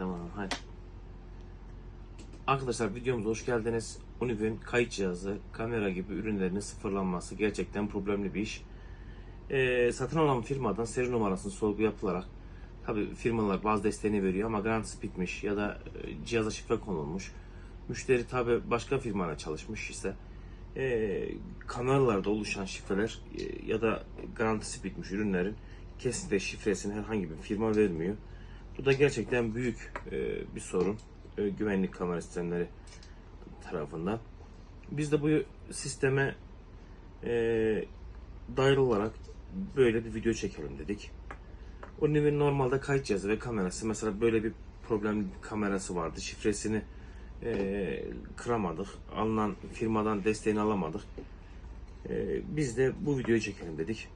Tamam hadi. Arkadaşlar videomuza hoş geldiniz. Unive'nin kayıt cihazı, kamera gibi ürünlerinin sıfırlanması gerçekten problemli bir iş. Ee, satın alan firmadan seri numarasını sorgu yapılarak tabi firmalar bazı desteğini veriyor ama garantisi bitmiş ya da e, cihaza şifre konulmuş. Müşteri tabi başka firmayla çalışmış ise e, kameralarda oluşan şifreler e, ya da garantisi bitmiş ürünlerin kesinlikle şifresini herhangi bir firma vermiyor. Bu da gerçekten büyük e, bir sorun e, güvenlik kamera sistemleri tarafından. Biz de bu sisteme e, olarak böyle bir video çekelim dedik. O nevi normalde kayıt cihazı ve kamerası mesela böyle bir problemli bir kamerası vardı. Şifresini e, kıramadık. Alınan firmadan desteğini alamadık. E, biz de bu videoyu çekelim dedik.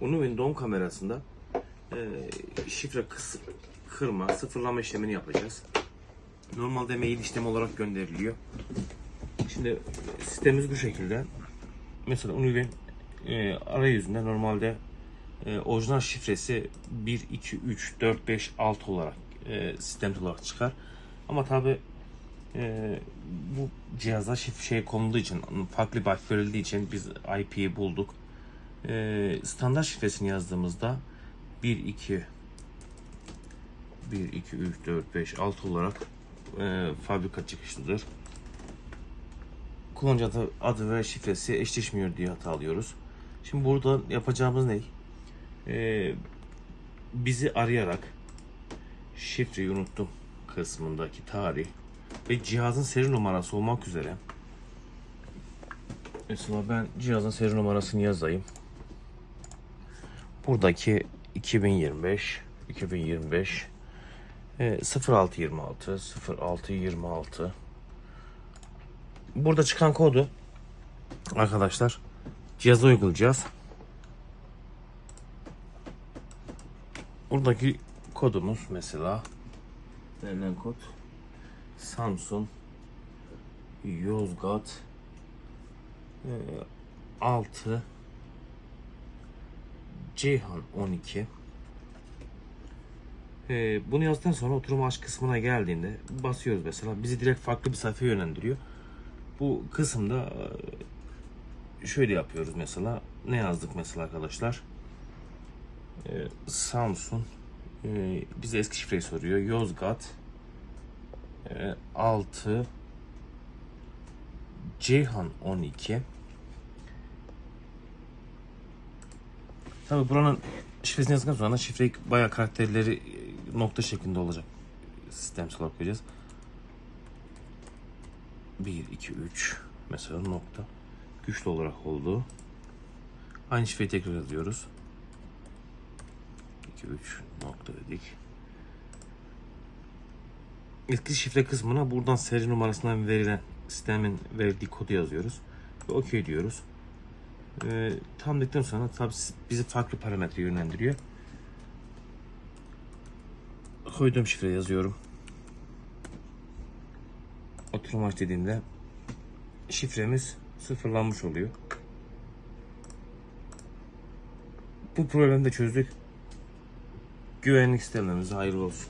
Onun doğum kamerasında e, şifre kıs, kırma, sıfırlama işlemini yapacağız. Normalde mail işlemi olarak gönderiliyor. Şimdi sistemimiz bu şekilde. Mesela Univen e, arayüzünde normalde e, orijinal şifresi 1, 2, 3, 4, 5, 6 olarak e, sistem olarak çıkar. Ama tabi e, bu cihaza şifre şey konulduğu için farklı bir verildiği için biz IP'yi bulduk. E, standart şifresini yazdığımızda 1, 2, 1, 2, 3, 4, 5, 6 olarak e, fabrika çıkışlıdır. Kullanıcı adı, adı ve şifresi eşleşmiyor diye hata alıyoruz. Şimdi burada yapacağımız ne? E, bizi arayarak şifreyi unuttum kısmındaki tarih ve cihazın seri numarası olmak üzere mesela ben cihazın seri numarasını yazayım. Buradaki 2025 2025 e, 0626 0626 Burada çıkan kodu arkadaşlar cihaza uygulayacağız. Buradaki kodumuz mesela verilen kod Samsung Yozgat e, 6 Ceyhan 12 ee, bunu yazdıktan sonra oturum aç kısmına geldiğinde basıyoruz mesela. Bizi direkt farklı bir sayfaya yönlendiriyor. Bu kısımda e, şöyle yapıyoruz mesela. Ne yazdık mesela arkadaşlar? Ee, Samsung e, bize eski şifreyi soruyor. Yozgat e, 6 Ceyhan 12 Tabi buranın şifresini yazdıktan sonra şifreyi bayağı karakterleri e, nokta şeklinde olacak. Sistemsel olarak koyacağız. 1, 2, 3 mesela nokta. Güçlü olarak oldu. Aynı şifreyi tekrar yazıyoruz. 2, 3 nokta dedik. İlk şifre kısmına buradan seri numarasından verilen sistemin verdiği kodu yazıyoruz. Ve OK diyoruz. Ee, tam dedikten sonra tabi bizi farklı parametre yönlendiriyor. Koyduğum şifre yazıyorum. Oturum aç dediğimde şifremiz sıfırlanmış oluyor. Bu problemi de çözdük. Güvenlik sistemlerimize hayırlı olsun.